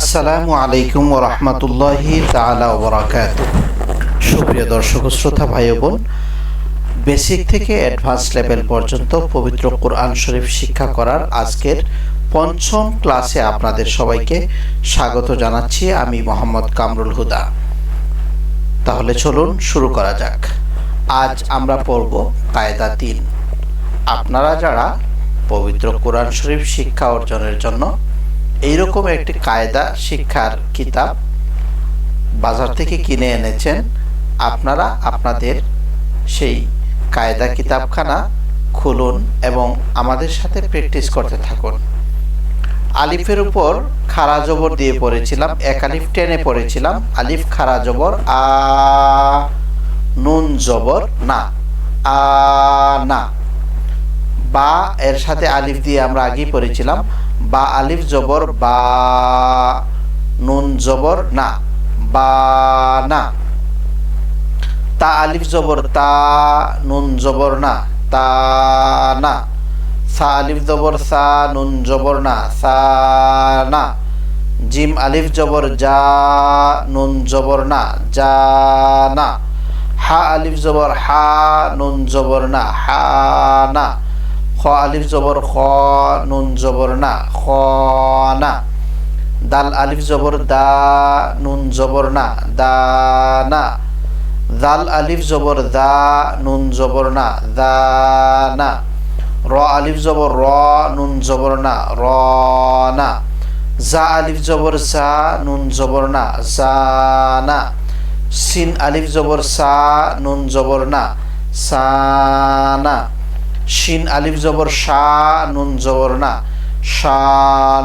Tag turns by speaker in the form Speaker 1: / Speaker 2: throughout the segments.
Speaker 1: আসসালামু আলাইকুম ও রহমতুল্লাহি তালা ওবরাকাত সুপ্রিয় দর্শক শ্রোতা, ভাই বোন, বেসিক থেকে অ্যাডভান্স লেভেল পর্যন্ত পবিত্র কোরআন শরীফ শিক্ষা করার আজকের পঞ্চম ক্লাসে আপনাদের সবাইকে স্বাগত জানাচ্ছি আমি মোহাম্মদ কামরুল হুদা। তাহলে চলুন শুরু করা যাক। আজ আমরা পড়ব কায়দা তিন। আপনারা যারা পবিত্র কোরআন শরীফ শিক্ষা অর্জনের জন্য এইরকম একটি কায়দা, শিক্ষার কিতাব বাজার থেকে কিনে এনেছেন। আপনারা আপনাদের সেই কায়দা কিতাবখানা খুলুন এবং আমাদের সাথে প্র্যাকটিস করতে থাকুন। আলিফের উপর খারা জবর দিয়ে পড়েছিলাম, এক আলিফ টেনে পড়েছিলাম। আলিফ খারা জবর, আ, নুন জবর, না, আ, না। বা, এর সাথে আলিফ দিয়ে আমরা আগেই পড়েছিলাম। বা আলিফ জবর, বা নুন জবর, না, বা না। তা আলিফ জবর, তা নুন জবর, না, তা না। সা আলিফ জবর, সা নুন জবর, না, সা না। জিম আলিফ জবর যা নুন জবর, না যা না। হা আলিফ জবর, হা নুন জবর, না, হা না। খ আলিফ জবর খ, নুন জবর না, খ না। দাল আলিফ জবর দা, নুন জবর না, দা না। দাল আলিফ জবর দা, নুন জবর না, দা না। র আলিফ জবর র, নুন জবর না, র না। জা আলিফ জবর জা, নুন জবর না, জা না। সিন আলিফ জবর সা, নুন জবর না, সা না। শিন আলিফ জবর, শা নুন জবর না। শা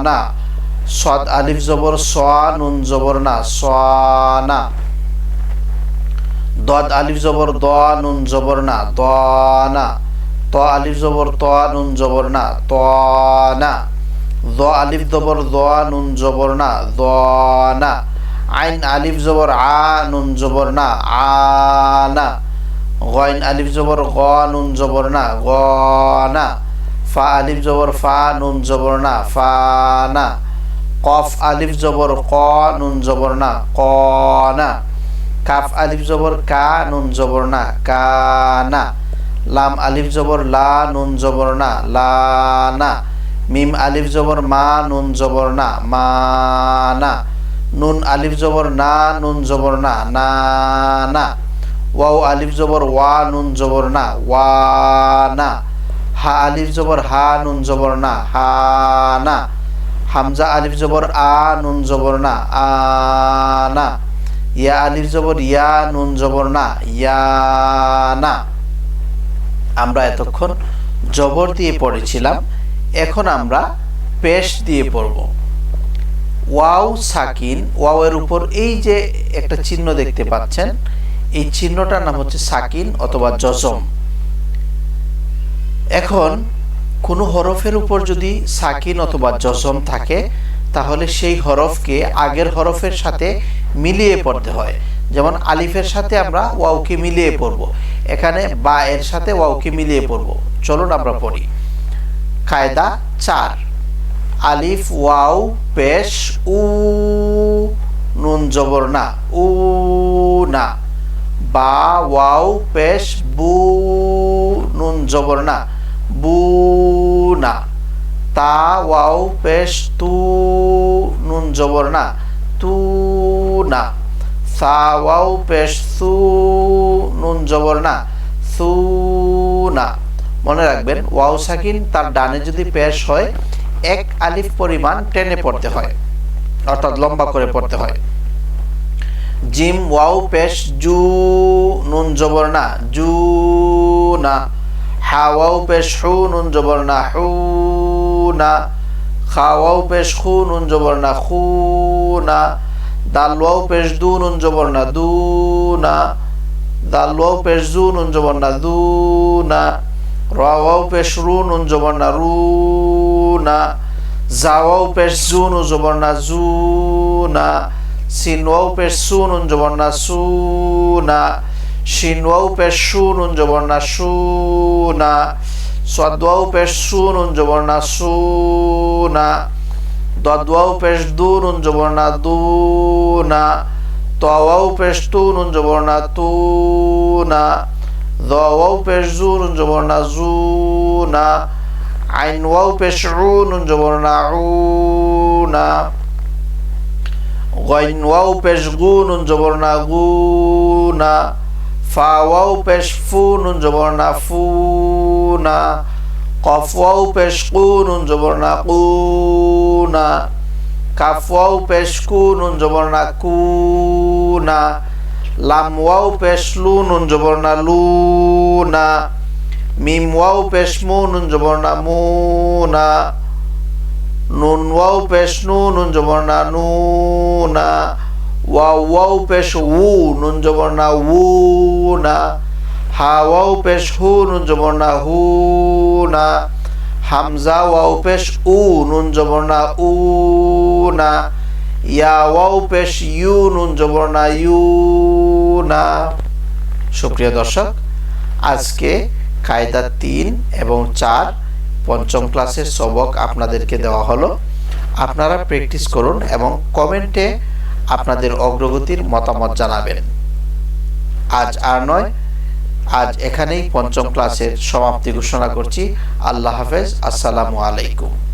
Speaker 1: না। সদ আলিফ জবর, সোয়া নুন জবর না। সোয়া না। দদ আলিফ জবর, দ নুন জবর না। দ না। ত আলিফ জবর, ত নুন জবর না। ত না। দ আলিফ জবর, দ নুন জবর না। দ না। আইন আলিফ জবর, আ নুন জবর না। আ না। গয়ন, আলিফ জবর, গ, নুন জবর না, গ, না। ফা, আলিফ জবর, ফা, নুন জবর না, ফা, না। কফ, আলিফ জবর, ক, নুন জবর না, ক, না। কাফ, আলিফ জবর, কা, নুন জবর না, কা, না। লাম, আলিফ জবর, লা, নুন জবর না, লা, না। মিম, আলিফ জবর, মা, নুন জবর না, মা, না। নুন, আলিফ জবর, না, নুন জবর না না না। ওয়াও আলিফ জবর ওয়া নুন জবর না, ওয়া না। হা আলিফ জবর, হা নুন জবর না, হা না। হামজা আলিফ জবর, আ নুন জবর না, আ না। ইয়া আলিফ জবর, ইয়া নুন জবর না, ইয়া না। আমরা এতক্ষণ জবর দিয়ে পড়েছিলাম, এখন আমরা পেশ দিয়ে পড়ব। ওয়াও সাকিন ওয়াও এর উপর এই যে একটা চিহ্ন দেখতে পাচ্ছেন এই চিহ্নটার নাম হচ্ছে সাকিন অথবা জজম এখন, কোনো হরফের উপর যদি সাকিন অথবা জজম থাকে, তাহলে সেই হরফকে আগের হরফের সাথে মিলিয়ে পড়তে হয়। যেমন আলিফের সাথে আমরা ওয়াউকে মিলিয়ে পড়ব। এখানে বা এর সাথে ওয়াউকে মিলিয়ে পড়ব। চলুন আমরা পড়ি। কায়দা চার। আলিফ ওয়াউ পেশ, উ, নুন, জবর না, উ, না। বা, ওয়াও, পেশ, বু, নুন, জবর, না। বু, না। তা, ওয়াও, পেশ, তু, নুন, জবর, না। তু, না। সা, ওয়াও, পেশ, সু, নুন, জবর, না। সু, না। মনে রাখবেন, ওয়াও সাকিন তার ডানে যদি পেশ হয়, এক আলিফ পরিমাণ টেনে পড়তে হয়। অর্থাৎ লম্বা করে পড়তে হয়। জিম ওয়াও পেশ জু নুন জবর না, জু না। হা ওয়াও পেশ হু নুন জবর না, হু না। খা ওয়াও পেশ খু নুন জবর না খু না। দাল ওয়াও পেশ দু নুন জবর না, দু না। দাল ওয়াও পেশ জু নুন জবর না, দু না। র ওয়াও পেশ রু নুন জবর না, রু না। জা ওয়াও পেশ জু নুন জবর না, জু না। সিন ওয়াও পেশ সু নুন জবর না সু না শিন ওয়াও পেশ সু নুন জবর না সু না সদ ওয়াও পেশ সু নুন জবর না সু না দদওয়াও পেশ দু নুন জবর না দু না তোয়াও পেশ তু নুন জবর না তু না দওয়াও পেশ জু নুন জবর না জু না আইন ওয়াও পেশ উ নুন জবর না না গইন ওয়াও পেশ গু নুন জবর না গু না ফা ওয়াও পেশ ফু নুন জবর না ফু না কফ ওয়াও না কু না কাফ ওয়াও পেশ কু নুন জবর না কু না লাম ওয়াও পেশ লু নুন জবর না লু না মিম ওয়াও পেশ মু নুন জবর না মু না নুন ওয়াও পেশ নু নুন জবর না নু না ওয়াও পেশ উ নুন জবর উ না হা ওয়াও পেশ হু নুন জবর না হু না হামজা ওয়াও পেশ উ নুন জবর না উ না ইয়া ওয়াও পেশ ইউ নুন জবর না ইউ না সুপ্রিয় দর্শক, আজকে কায়দা তিন এবং চার পঞ্চম ক্লাসের সবক আপনাদেরকে দেওয়া হলো। আপনারা প্র্যাকটিস করুন এবং কমেন্টে আপনাদের অগ্রগতির মতামত জানাবেন। আজ আর নয়, আজ এখানেই পঞ্চম ক্লাসের সমাপ্তি ঘোষণা করছি। আল্লাহ হাফেজ, আসসালামু আলাইকুম।